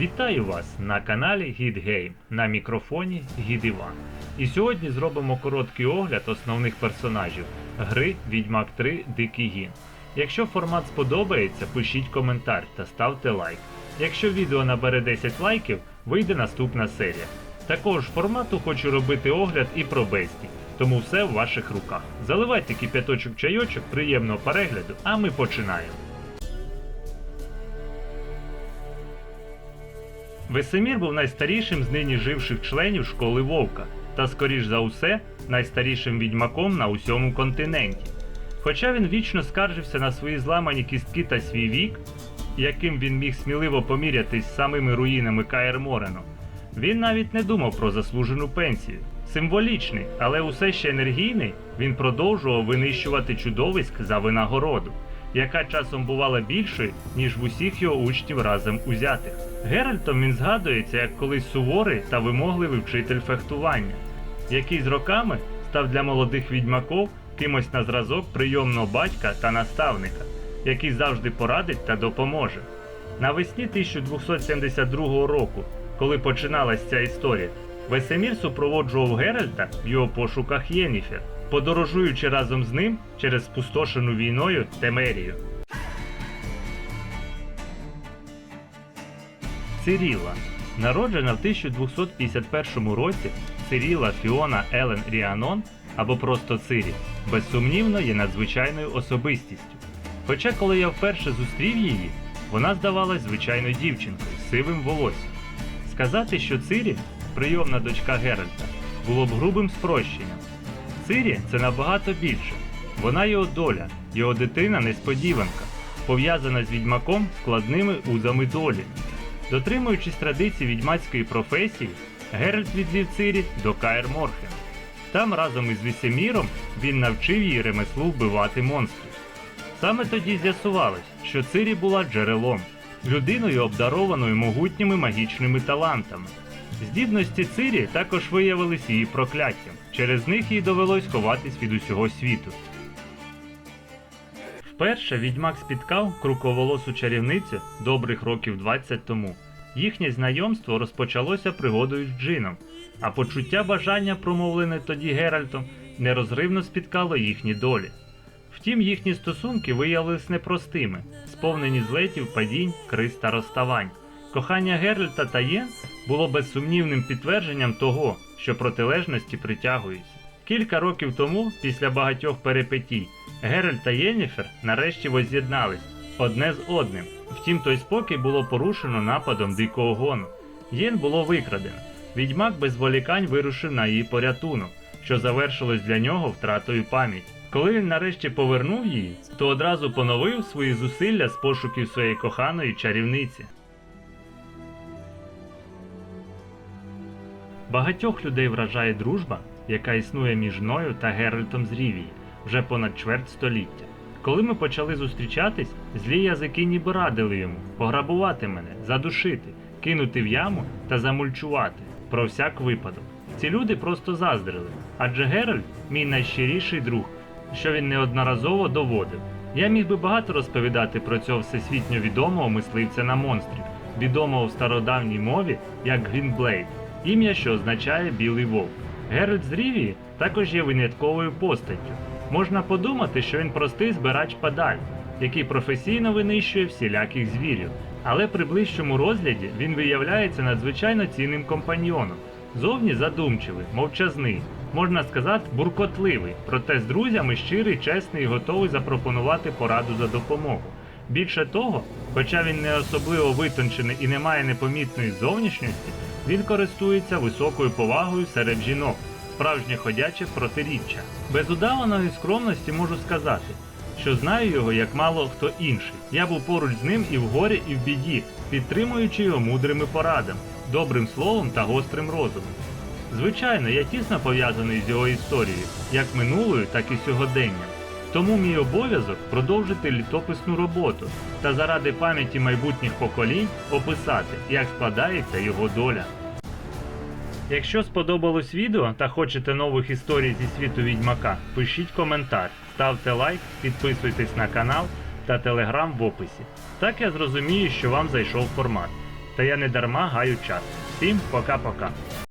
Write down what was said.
Вітаю вас на каналі GitGame на мікрофоні Гід Іван. І сьогодні зробимо короткий огляд основних персонажів гри Відьмак 3 Дикий Гін. Якщо формат сподобається, пишіть коментар та ставте лайк. Якщо відео набере 10 лайків, вийде наступна серія. Такого ж формату хочу робити огляд і про бесті, тому все в ваших руках. Заливайте кип'яточок чайочок, приємного перегляду, а ми починаємо. Весемір був найстарішим з нині живших членів школи Вовка та, скоріш за усе, найстарішим відьмаком на усьому континенті. Хоча він вічно скаржився на свої зламані кістки та свій вік, яким він міг сміливо помірятись з самими руїнами Каєр Морену, він навіть не думав про заслужену пенсію. Символічний, але усе ще енергійний, він продовжував винищувати чудовиськ за винагороду, яка часом бувала більшою, ніж в усіх його учнів разом узятих. Геральтом він згадується як колись суворий та вимогливий вчитель фехтування, який з роками став для молодих відьмаків кимось на зразок прийомного батька та наставника, який завжди порадить та допоможе. Навесні 1272 року, коли починалась ця історія, Весемір супроводжував Геральта в його пошуках Єніфер, подорожуючи разом з ним через спустошену війною Темерію. Циріла. Народжена в 1251 році, Циріла Фіона Елен Ріанон або просто Цирі, безсумнівно є надзвичайною особистістю. Хоча, коли я вперше зустрів її, вона здавалась звичайною дівчинкою з сивим волоссям. Сказати, що Цирі прийомна дочка Геральта, було б грубим спрощенням. Цирі це набагато більше. Вона його доля, його дитина несподіванка, пов'язана з відьмаком складними узами долі. Дотримуючись традицій відьмацької професії, Геральт відвів Цирі до Каєр Морхен. Там разом із Вісеміром він навчив її ремеслу вбивати монстрів. Саме тоді з'ясувалось, що Цирі була джерелом, людиною обдарованою могутніми магічними талантами. Здібності Цирі також виявились її прокляттям, через них їй довелось ховатись від усього світу. Вперше відьмак спіткав круковолосу чарівницю добрих років 20 тому. Їхнє знайомство розпочалося пригодою з Джином, а почуття бажання, промовлене тоді Геральтом, нерозривно спіткало їхні долі. Втім, їхні стосунки виявились непростими, сповнені злетів, падінь, криз та розставань. Кохання Геральта та Єн було безсумнівним підтвердженням того, що протилежності притягуються. Кілька років тому, після багатьох перипетій, Геральт та Єніфер нарешті возз'єднались одне з одним. Втім, той спокій було порушено нападом дикого гону. Єн було викрадено. Відьмак без волікань вирушив на її порятунок, що завершилось для нього втратою пам'яті. Коли він нарешті повернув її, то одразу поновив свої зусилля з пошуків своєї коханої чарівниці. Багатьох людей вражає дружба, яка існує між мною та Геральтом з Рівії вже понад чверть століття. Коли ми почали зустрічатись, злі язики ніби радили йому пограбувати мене, задушити, кинути в яму та замульчувати про всяк випадок. Ці люди просто заздрили, адже Геральт мій найщиріший друг, що він неодноразово доводив. Я міг би багато розповідати про цього всесвітньо відомого мисливця на монстрів, відомого в стародавній мові як Грінблейд, ім'я, що означає білий вовк. Геральт з Рівії також є винятковою постаттю. Можна подумати, що він простий збирач падаль, який професійно винищує всіляких звірів, але при ближчому розгляді він виявляється надзвичайно цінним компаньйоном. Зовні задумчивий, мовчазний, можна сказати, буркотливий, проте з друзями щирий, чесний і готовий запропонувати пораду за допомогу. Більше того, хоча він не особливо витончений і не має непомітної зовнішності, він користується високою повагою серед жінок, справжнє ходяче протиріччя. Без удаваної скромності можу сказати, що знаю його як мало хто інший. Я був поруч з ним і в горі, і в біді, підтримуючи його мудрими порадами, добрим словом та гострим розумом. Звичайно, я тісно пов'язаний з його історією, як минулою, так і сьогоденням. Тому мій обов'язок продовжити літописну роботу та заради пам'яті майбутніх поколінь описати, як складається його доля. Якщо сподобалось відео та хочете нових історій зі світу відьмака, пишіть коментар, ставте лайк, підписуйтесь на канал та телеграм в описі. Так я зрозумію, що вам зайшов формат. Та я не дарма гаю час. Всім пока-пока.